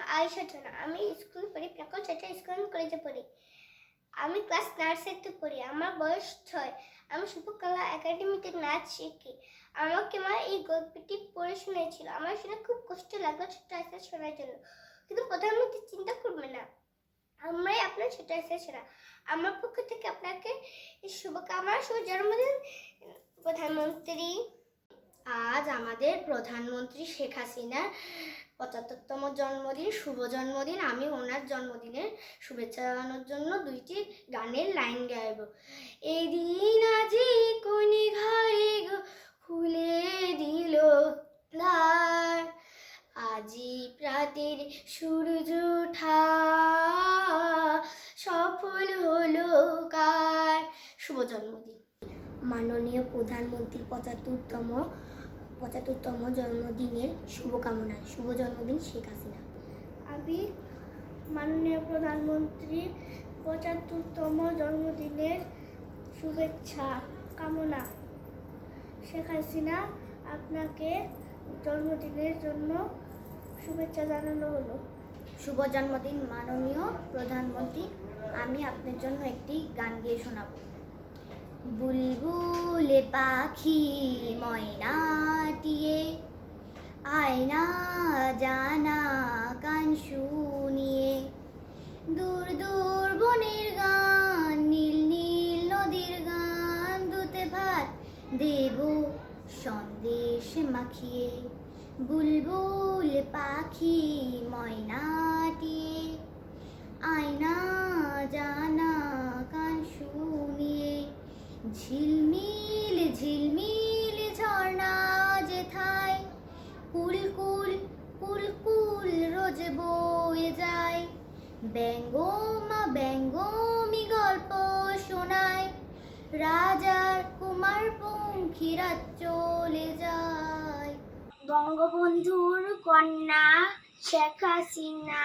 আয়েশা জানা আমি স্কুল পড়ি প্রাকল চাচা স্কুল কলেজে পড়ি। আমি ক্লাস নার্সারিতে পড়ি, আমার বয়স ছয়। আমি শিল্পকলা একাডেমিতে নাচ শিখি। আমাকে মা এই গল্পটি পড়ে শুনেছিল আমার শুনে খুব কষ্ট লাগল ছোট্ট আস্তে শোনার জন্য। কিন্তু প্রধানমন্ত্রী চিন্তা করবে না। আমরাই আপনার ছোট আস্তে শোনা। আমার পক্ষ থেকে আপনাকে শুভকামনা, শুভ জন্মদিন, প্রধানমন্ত্রী। আজ আমাদের প্রধানমন্ত্রী শেখ হাসিনার পঁচাত্তরতম জন্মদিন, শুভ জন্মদিন। আমি ওনার জন্মদিনের শুভেচ্ছা জানানোর জন্য দুইটি গানের লাইন গাইব। এই দিন আজি কোনি ঘরে খুলে দিল আজি প্রাতের সূর্য ওঠা সফল হলো কার? শুভ জন্মদিন। মাননীয় প্রধানমন্ত্রীর পঁচাত্তরতম পঁচাত্তরতম জন্মদিনের শুভকামনা শুভ জন্মদিন, শেখ হাসিনা। আমি মাননীয় প্রধানমন্ত্রীর পঁচাত্তরতম জন্মদিনের শুভেচ্ছা, কামনা। শেখ হাসিনা আপনাকে জন্মদিনের জন্য শুভেচ্ছা জানানো হলো। শুভ জন্মদিন, মাননীয় প্রধানমন্ত্রী। আমি আপনার জন্য একটি গান গিয়ে শোনাবো। বুলবুলে পাখি ময়নাটিয়ে আয়না জানা গান শুনিয়ে, দূর দূর বনের গান, নীল নীল নদীর গান দুতে ভাত দেব, সন্দেশ মাখিয়ে। বুলবুল পাখি ময়নাটিয়ে আয়না জানা গান শুনিয়ে ঝিলমিল ঝিলমিল ঝর্ণা যেথায় কুল কুল কুল কুল রোজ বয়ে যায়। ব্যঙ্গমা ব্যঙ্গমি গল্প শোনায়, রাজার কুমার পঙ্খিরা চলে যায়। বঙ্গবন্ধুর কন্যা শেখ হাসিনা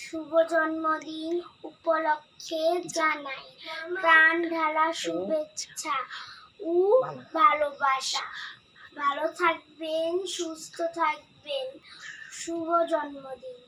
শুভ জন্মদিন উপলক্ষে জানাই প্রাণ ঢালা শুভেচ্ছা ও ভালোবাসা। ভালো থাকবেন, সুস্থ থাকবেন। শুভ জন্মদিন।